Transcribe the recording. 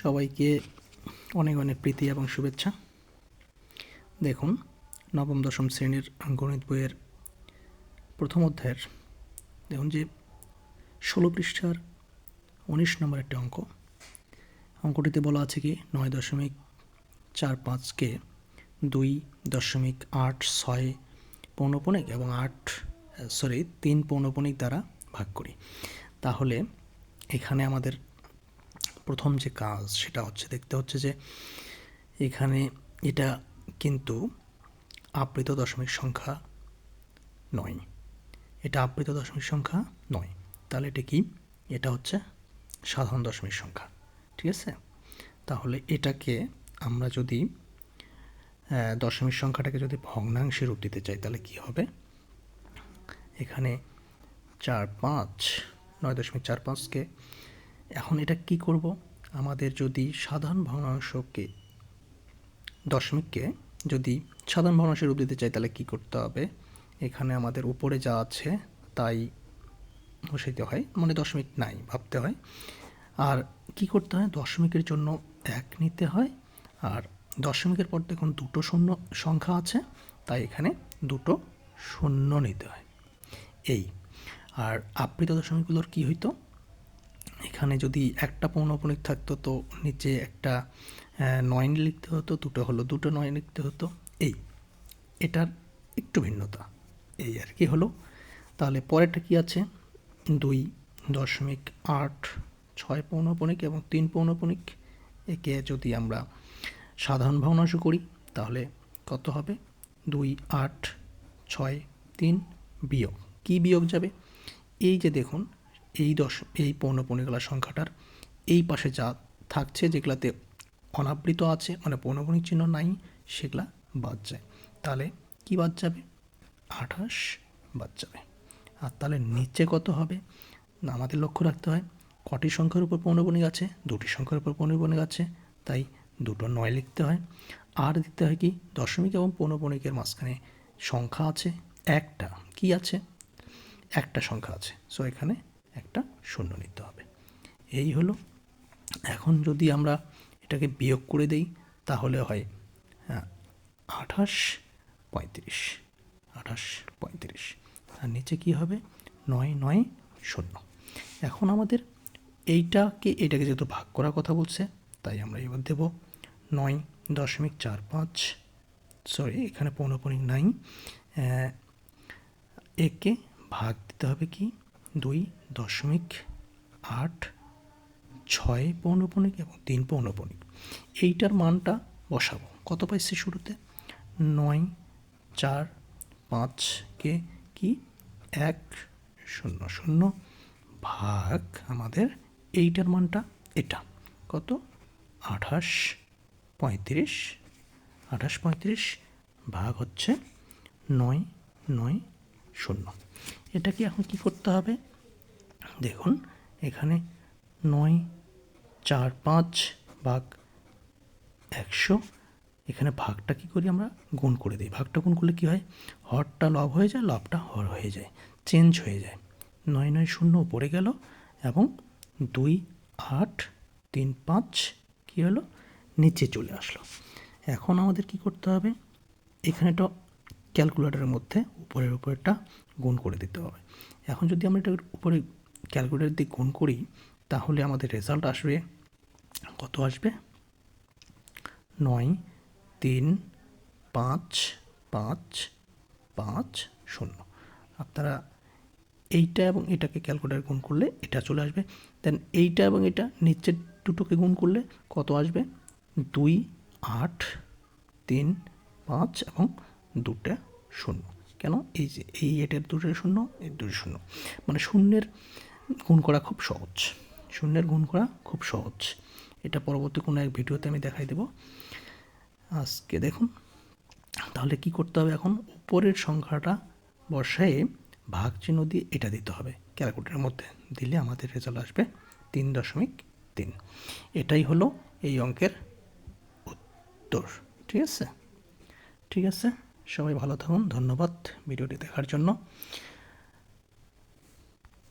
সবাইকে অনেক অনেক প্রীতি এবং শুভেচ্ছা। দেখুন, নবম, দশম শ্রেণির গণিত বইয়ের প্রথম অধ্যায়ের, দেখুন যে ষোলো পৃষ্ঠার উনিশ নম্বর একটি অঙ্ক। অঙ্কটিতে বলা আছে কি, নয় দশমিক চার পাঁচকে দুই দশমিক আট ছয় পৌনপণিক এবং আট, সরি, তিন পৌনপণিক দ্বারা ভাগ করি। তাহলে এখানে আমাদের প্রথম যে কাজ সেটা হচ্ছে দেখতে হচ্ছে যে এখানে এটা কিন্তু আবৃত দশমিক সংখ্যা নয়। এটা আবৃত দশমিক সংখ্যা নয়। তাহলে এটা কি? এটা হচ্ছে সাধারণ দশমিক সংখ্যা। ঠিক আছে? তাহলে এটাকে আমরা যদি দশমিক সংখ্যাটাকে যদি ভগ্নাংশে রূপ দিতে চাই, তাহলে কি হবে? এখানে চার পাঁচ, নয় দশমিক চার পাঁচকে এখন এটা কি করব? আমাদের যদি সাধারণ ভগ্নাংশকে, দশমিককে যদি সাধারণ ভগ্নাংশে রূপ দিতে চাই, তাহলে কি করতে হবে? এখানে আমাদের উপরে যা আছে, তাই বসাইতে হয় মানে দশমিক নাই, ভাবতে হয়। আর কি করতে হয়? দশমিকের জন্য এক নিতে হয়। আর দশমিকের পর দেখুন দুটো শূন্য সংখ্যা আছে, তাই এখানে দুটো শূন্য নিতে হয়। এই। আর আবৃত দশমিকগুলোর কি হইতো? এখানে যদি একটা পৌনপণিক থাকতো তো নিচে একটা আহ, নয় লিখতে হতো দুটো হলো দুটো নয় লিখতে হতো। এই এটার একটু ভিন্নতা। এই আর কি হলো। তাহলে পরেরটা কি আছে? দুই দশমিক আট ছয় পৌনপণিক এবং তিন পৌনপণিক একে যদি আমরা সাধারণ ভগ্নাংশ করি তাহলে কত হবে? দুই আট ছয় তিন বিয়োগ। কী বিয়োগ যাবে? এই যে দেখুন এই দশ, এই পৌনপণিকলা সংখ্যাটার এই পাশে যা থাকছে, যেগুলাতে অনাবৃত আছে মানে পৌনপণিক চিহ্ন নাই, সেগুলা বাদ যায়। তাহলে কি বাদ যাবে? আঠাশ বাদ যাবে। আর তাহলে নিচে কত হবে? না, আমাদের লক্ষ্য রাখতে হয়, কটি সংখ্যার উপর পৌনপণিক আছে? দুটি সংখ্যার উপর পৌনপণিক আছে, তাই দুটো নয় লিখতে হয়। আর দিতে হয় কি? দশমিক এবং পৌনপণিকের মাঝখানে সংখ্যা আছে, একটা। কি আছে? একটা সংখ্যা আছে। সো এখানে একটা শূন্য নিতে হবে। এই হলো। এখন যদি আমরা এটাকে বিয়োগ করে দেই তাহলে হয় হ্যাঁ, আঠাশ পঁয়ত্রিশ আঠাশ পঁয়ত্রিশ। আর নিচে কি হবে? নয় নয় শূন্য। এখন আমাদের এইটাকে এটাকে যেহেতু ভাগ করার কথা বলছে তাই আমরা এবার দেব নয় দশমিক চার পাঁচ সরি এখানে পৌনপণিক নাই আহ, একে ভাগ দিতে হবে কি? দুই দশমিক আট, ছয় পৌনপণিক এবং তিন পৌনপণিক এইটার মানটা বসাবো। কত পাইছি শুরুতে? নয়, চার পাঁচকে কি এক, শূন্য শূন্য ভাগ আমাদের এইটার মানটা এটা। কত? আঠাশ পঁয়ত্রিশ আঠাশ পঁয়ত্রিশ ভাগ হচ্ছে নয় নয়, শূন্য। এটাকে এখন কি করতে হবে? দেখুন, এখানে নয়, চার, পাঁচ ভাগ একশো। এখানে ভাগটা কি করি আমরা? গুণ করে দিই। ভাগটা গুণ করলে কি হয়? হরটা লব হয়ে যায়, লবটা হর হয়ে যায়, চেঞ্জ হয়ে যায়। নয় নয়, শূন্য পড়ে গেল এবং দুই, আট, তিন, পাঁচ কী হলো? নিচে চলে আসলো। এখন আমাদের কি করতে হবে? এখানেটা ক্যালকুলেটরের মধ্যে উপরের উপরেরটা গুণ করে দিতে হবে। এখন যদি আমরা এটার উপরে ক্যালকুলেটর দিয়ে গুণ করি, তাহলে আমাদের রেজাল্ট আসবে কত আসবে? নয়, তিন, পাঁচ পাঁচ পাঁচ, শূন্য। আপনারা এইটা এবং এটাকে ক্যালকুলেটার গুণ করলে এটা চলে আসবে। দেন এইটা এবং এটা নিচের দুটোকে গুণ করলে কত আসবে? দুই, আট, তিন, পাঁচ এবং দুটা শূন্য। কেন? এই যে, এই এটার দুটো শূন্য, এই দুটো শূন্য। মানে শূন্যের গুণ করা খুব সহজ। শূন্যের গুণ করা খুব সহজ। এটা পরবর্তী কোনো এক ভিডিওতে আমি দেখাই দেব। আজকে দেখুন, তাহলে কি করতে হবে এখন? উপরের সংখ্যাটা বসায়ে ভাগ চিহ্ন দিয়ে এটা দিতে হবে। ক্যালকুলেটারের মধ্যে দিলে আমাদের রেজাল্ট আসবে তিন দশমিক তিন। এটাই হলো এই অঙ্কের উত্তর। ঠিক আছে? ঠিক আছে? সবাই ভালো থাকুন। ধন্যবাদ ভিডিওটি দেখার জন্য।